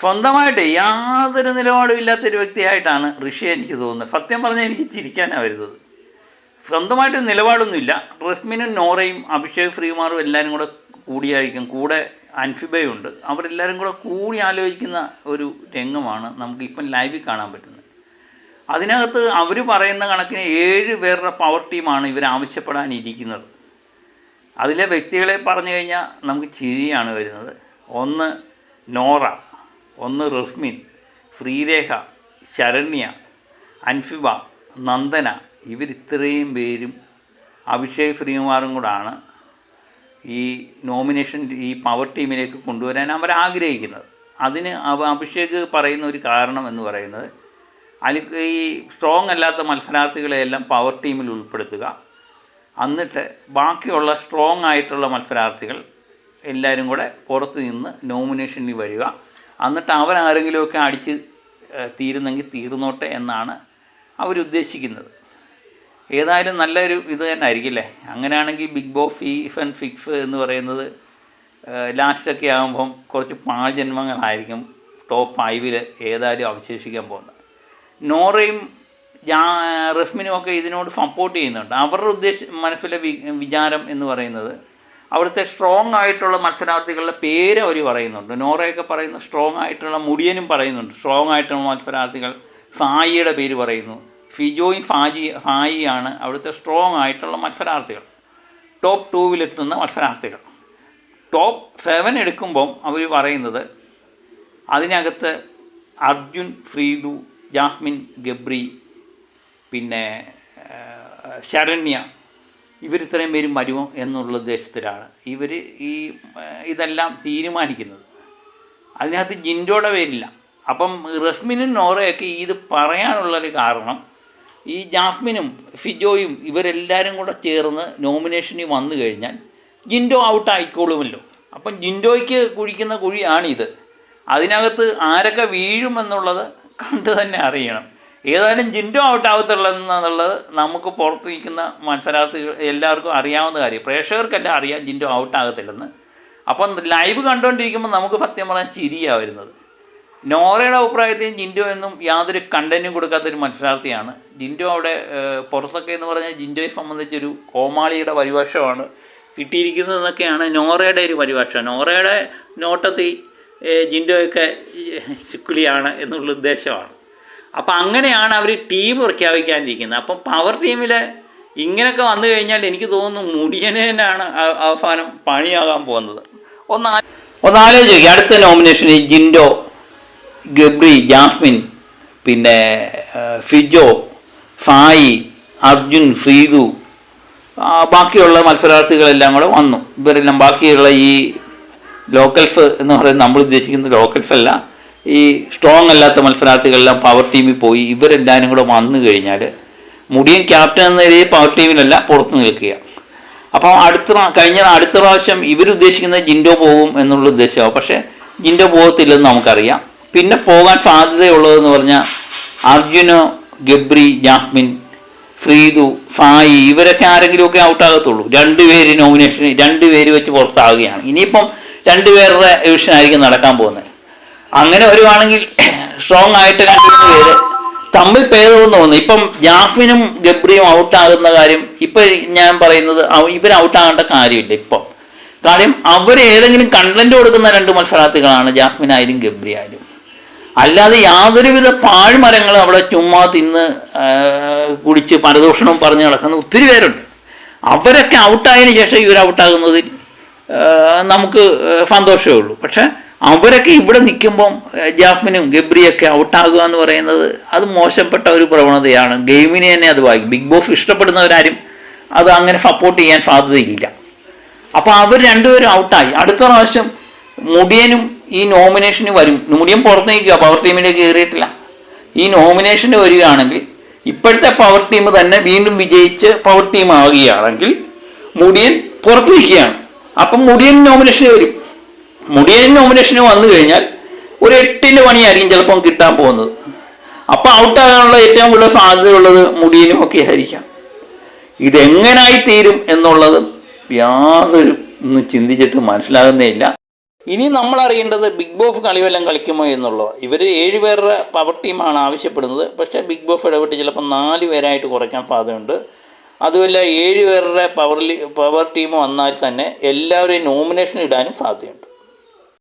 സ്വന്തമായിട്ട് യാതൊരു നിലപാടും ഇല്ലാത്തൊരു വ്യക്തിയായിട്ടാണ് ഋഷി എനിക്ക് തോന്നുന്നത്. സത്യം പറഞ്ഞാൽ എനിക്ക് ചിരിക്കാനാണ് വരുന്നത്. സ്വന്തമായിട്ട് നിലപാടൊന്നുമില്ല. റസ്മിനും നോറയും അഭിഷേക് ശ്രീകുമാറും എല്ലാവരും കൂടെ കൂടിയായിരിക്കും. കൂടെ അൻഫിബയുണ്ട്. അവരെല്ലാവരും കൂടെ കൂടി ആലോചിക്കുന്ന ഒരു രംഗമാണ് നമുക്ക് ഇപ്പം ലൈവിൽ കാണാൻ പറ്റുന്നത്. അതിനകത്ത് അവർ പറയുന്ന കണക്കിന് ഏഴ് പേരുടെ പവർ ടീമാണ് ഇവർ ആവശ്യപ്പെടാനിരിക്കുന്നത്. അതിലെ വ്യക്തികളെ പറഞ്ഞു കഴിഞ്ഞാൽ നമുക്ക് ചിരിയാണ് വരുന്നത്. ഒന്ന് നോറ. ഒന്ന് റഫ്മിൻ ശ്രീരേഖ ശരണ്യ അൻഫിബ നന്ദന. ഇവരിത്രയും പേരും അഭിഷേക് ശ്രീകുമാറും കൂടാണ് ഈ നോമിനേഷൻ ഈ പവർ ടീമിലേക്ക് കൊണ്ടുവരാൻ അവർ ആഗ്രഹിക്കുന്നത് അതിന് അഭിഷേക് പറയുന്ന ഒരു കാരണം എന്ന് പറയുന്നത് അലി ഈ സ്ട്രോങ് അല്ലാത്ത മത്സരാർത്ഥികളെയെല്ലാം പവർ ടീമിൽ ഉൾപ്പെടുത്തുക. എന്നിട്ട് ബാക്കിയുള്ള സ്ട്രോങ് ആയിട്ടുള്ള മത്സരാർത്ഥികൾ എല്ലാവരും കൂടെ പുറത്ത് നിന്ന് നോമിനേഷനിൽ വരിക. എന്നിട്ട് അവരാരെങ്കിലുമൊക്കെ അടിച്ച് ഏഹ്, തീരുന്നെങ്കിൽ തീർന്നോട്ടെ എന്നാണ് അവരുദ്ദേശിക്കുന്നത്. ഏതായാലും നല്ലൊരു ഇത് തന്നെ ആയിരിക്കില്ലേ? അങ്ങനെയാണെങ്കിൽ ബിഗ് ബോ ഫീഫ് ആൻഡ് ഫിക്സ് എന്ന് പറയുന്നത് ലാസ്റ്റൊക്കെ ആകുമ്പം കുറച്ച് പാഴ്ജന്മങ്ങളായിരിക്കും ടോപ്പ് ഫൈവിൽ ഏതായാലും അവശേഷിക്കാൻ പോകുന്നത്. നോറയും ജാ റഫ്മിനും ഒക്കെ ഇതിനോട് സപ്പോർട്ട് ചെയ്യുന്നുണ്ട്. അവരുടെ ഉദ്ദേശ മനസ്സിലെ വിചാരം എന്ന് പറയുന്നത് അവിടുത്തെ സ്ട്രോങ് ആയിട്ടുള്ള മത്സരാർത്ഥികളുടെ പേര് അവർ പറയുന്നുണ്ട്. നോറയൊക്കെ പറയുന്ന സ്ട്രോങ് ആയിട്ടുള്ള മുടിയനും പറയുന്നുണ്ട്. സ്ട്രോങ് ആയിട്ടുള്ള മത്സരാർത്ഥികൾ സായിയുടെ പേര് പറയുന്നു. ഫിജോയും ഫാജി സായിയാണ് അവിടുത്തെ സ്ട്രോങ് ആയിട്ടുള്ള മത്സരാർത്ഥികൾ. ടോപ്പ് ടൂവിലെത്തുന്ന മത്സരാർത്ഥികൾ. ടോപ്പ് സെവൻ എടുക്കുമ്പം അവർ പറയുന്നത് അതിനകത്ത് അർജുൻ ഫ്രീദു ജാസ്മിൻ ഗബ്രി പിന്നെ ശരണ്യ ഇവർ ഇത്രയും പേരും വരുമോ എന്നുള്ള ഉദ്ദേശത്തിലാണ് ഇവർ ഈ ഇതെല്ലാം തീരുമാനിക്കുന്നത്. അതിനകത്ത് ജിൻഡോയുടെ പേരില്ല. അപ്പം റസ്മിനും നോറയൊക്കെ ഇത് പറയാനുള്ളൊരു കാരണം ഈ ജാസ്മിനും ഫിജോയും ഇവരെല്ലാവരും കൂടെ ചേർന്ന് നോമിനേഷനിൽ വന്നു കഴിഞ്ഞാൽ ജിൻഡോ ഔട്ട് ആയിക്കോളുമല്ലോ അപ്പം ജിൻഡോയ്ക്ക് കുഴിക്കുന്ന കുഴിയാണിത്. അതിനകത്ത് ആരൊക്കെ വീഴുമെന്നുള്ളത് കണ്ടു തന്നെ അറിയണം. ഏതായാലും ജിൻഡോ ഔട്ട് ആവത്തുള്ളതെന്നുള്ളത് നമുക്ക് പുറത്ത് നിൽക്കുന്ന മത്സരാർത്ഥികൾ എല്ലാവർക്കും അറിയാവുന്ന കാര്യം. പ്രേക്ഷകർക്കെല്ലാം അറിയാം ജിൻഡോ ഔട്ട് ആകത്തില്ലെന്ന് അപ്പം ലൈവ് കണ്ടുകൊണ്ടിരിക്കുമ്പോൾ നമുക്ക് സത്യം പറഞ്ഞാൽ ചിരിയാണ് വരുന്നത്. നോറയുടെ അഭിപ്രായത്തിൽ ജിൻഡോ എന്നും യാതൊരു കണ്ടന്റും കൊടുക്കാത്തൊരു മത്സരാർത്ഥിയാണ്. ജിൻഡോ അവിടെ പുറത്തൊക്കെ എന്ന് പറഞ്ഞാൽ ജിൻഡോയെ സംബന്ധിച്ചൊരു കോമാളിയുടെ പരിഭാഷമാണ് കിട്ടിയിരിക്കുന്നതെന്നൊക്കെയാണ് നോറയുടെ ഒരു പരിഭാഷ. നോറയുടെ നോട്ടത്തിൽ ജിൻഡോയൊക്കെ ചുക്കുലിയാണ് എന്നുള്ള ഉദ്ദേശമാണ്. അപ്പം അങ്ങനെയാണ് അവർ ടീം പ്രഖ്യാപിക്കാനിരിക്കുന്നത്. അപ്പം പവർ ടീമിൽ ഇങ്ങനെയൊക്കെ വന്നു കഴിഞ്ഞാൽ എനിക്ക് തോന്നുന്നു മുടിയനാണ് അവസാനം പണിയാകാൻ പോകുന്നത്. ഒന്ന് ഒന്നാലോചിക്കുക അടുത്ത നോമിനേഷനിൽ ജിൻഡോ ഗബ്രി ജാസ്മിൻ പിന്നെ ഫിജോ ഫായി അർജുൻ ഫ്രീദു ബാക്കിയുള്ള മത്സരാർത്ഥികളെല്ലാം കൂടെ വന്നു. ഇവരെല്ലാം ബാക്കിയുള്ള ഈ ലോക്കൽസ് എന്ന് പറയുന്നത് നമ്മൾ ഉദ്ദേശിക്കുന്ന ലോക്കൽസ് അല്ല. ഈ സ്ട്രോങ് അല്ലാത്ത മത്സരാർത്ഥികളെല്ലാം പവർ ടീമിൽ പോയി ഇവരെല്ലാവരും കൂടെ വന്നു കഴിഞ്ഞാൽ മുടിയൻ ക്യാപ്റ്റൻ എന്ന രീതിയിൽ പവർ ടീമിലല്ല പുറത്ത് നിൽക്കുക. അപ്പോൾ അടുത്ത കഴിഞ്ഞ അടുത്ത പ്രാവശ്യം ഇവരുദ്ദേശിക്കുന്നത് ജിൻഡോ പോകും എന്നുള്ള ഉദ്ദേശമാണ് പക്ഷേ ജിൻഡോ പോകത്തില്ലെന്ന് നമുക്കറിയാം. പിന്നെ പോകാൻ സാധ്യതയുള്ളതെന്ന് പറഞ്ഞാൽ അർജുനോ ഗബ്രി ജാസ്മിൻ ഫ്രീദു ഫായി ഇവരൊക്കെ ആരെങ്കിലുമൊക്കെ ഔട്ടാകത്തുള്ളൂ രണ്ടുപേര് നോമിനേഷൻ രണ്ടുപേര് വെച്ച് പുറത്താവുകയാണ് ഇനിയിപ്പം രണ്ടുപേരുടെ ഡിവിഷനായിരിക്കും നടക്കാൻ പോകുന്നത്. അങ്ങനെ വരുവാണെങ്കിൽ സ്ട്രോങ് ആയിട്ട് രണ്ട് മൂന്ന് പേര് തമ്മിൽ ഭേദമെന്ന് തോന്നുന്നു. ഇപ്പം ജാസ്മിനും ഗബ്രിയും ഔട്ടാകുന്ന കാര്യം ഇപ്പൊ ഞാൻ പറയുന്നത് ഇവർ ഔട്ടാകേണ്ട കാര്യമില്ല ഇപ്പം. കാര്യം അവർ ഏതെങ്കിലും കണ്ടന്റ് കൊടുക്കുന്ന രണ്ട് മത്സരാർത്ഥികളാണ് ജാസ്മിൻ ആയാലും ഗബ്രി ആയാലും അല്ലാതെ യാതൊരുവിധ പാഴ്മരങ്ങളും അവിടെ ചുമ്മാ തിന്ന് കുടിച്ച് പരദൂഷണം പറഞ്ഞ് നടക്കുന്ന ഒത്തിരി പേരുണ്ട്. അവരൊക്കെ ഔട്ടായതിനു ശേഷം ഇവർ ഔട്ടാകുന്നതിൽ നമുക്ക് സന്തോഷമേ ഉള്ളൂ. പക്ഷേ അവരൊക്കെ ഇവിടെ നിൽക്കുമ്പം ജാഫ്മിനും ഗബ്രിയൊക്കെ ഔട്ടാകുക എന്ന് പറയുന്നത് അത് മോശപ്പെട്ട ഒരു പ്രവണതയാണ്. ഗെയിമിനെ തന്നെ അത് വായിക്കും ബിഗ് ബോസ് ഇഷ്ടപ്പെടുന്നവരാരും അത് അങ്ങനെ സപ്പോർട്ട് ചെയ്യാൻ സാധ്യതയില്ല. അപ്പോൾ അവർ രണ്ടുപേരും ഔട്ടായി. അടുത്ത പ്രാവശ്യം മുടിയനും ഈ നോമിനേഷന് വരും. മുടിയൻ പുറത്ത് നിൽക്കുക പവർ ടീമിലേക്ക് കയറിയിട്ടില്ല. ഈ നോമിനേഷന് വരികയാണെങ്കിൽ ഇപ്പോഴത്തെ പവർ ടീം തന്നെ വീണ്ടും വിജയിച്ച് പവർ ടീം ആവുകയാണെങ്കിൽ മുടിയൻ പുറത്ത് നിൽക്കുകയാണ് അപ്പം മുടിയൻ നോമിനേഷൻ വരും. മുടിയൻ നോമിനേഷന് വന്നു കഴിഞ്ഞാൽ ഒരു എട്ടിന്റെ പണിയായിരിക്കും ചിലപ്പം കിട്ടാൻ പോകുന്നത്. അപ്പം ഔട്ടാകാനുള്ള ഏറ്റവും കൂടുതൽ സാധ്യതയുള്ളത് മുടിയനും ഒക്കെ ആയിരിക്കാം. ഇതെങ്ങനായി തീരും എന്നുള്ളത് യാതൊരു ഒന്നും ചിന്തിച്ചിട്ട് മനസ്സിലാകുന്നേ ഇല്ല. ഇനി നമ്മൾ അറിയേണ്ടത് ബിഗ് ബോസ് കളി കളിക്കുമോ എന്നുള്ളത്. ഇവർ ഏഴ് പേരുടെ പവർ ടീമാണ് ആവശ്യപ്പെടുന്നത്. പക്ഷേ ബിഗ് ബോസ് ഇടപെട്ട് ചിലപ്പോൾ നാല് പേരായിട്ട് കുറയ്ക്കാൻ സാധ്യതയുണ്ട്. അതുമല്ല ഏഴ് പേരുടെ പവർ പവർ ടീം വന്നാൽ തന്നെ എല്ലാവരെയും നോമിനേഷൻ ഇടാനും സാധ്യതയുണ്ട്.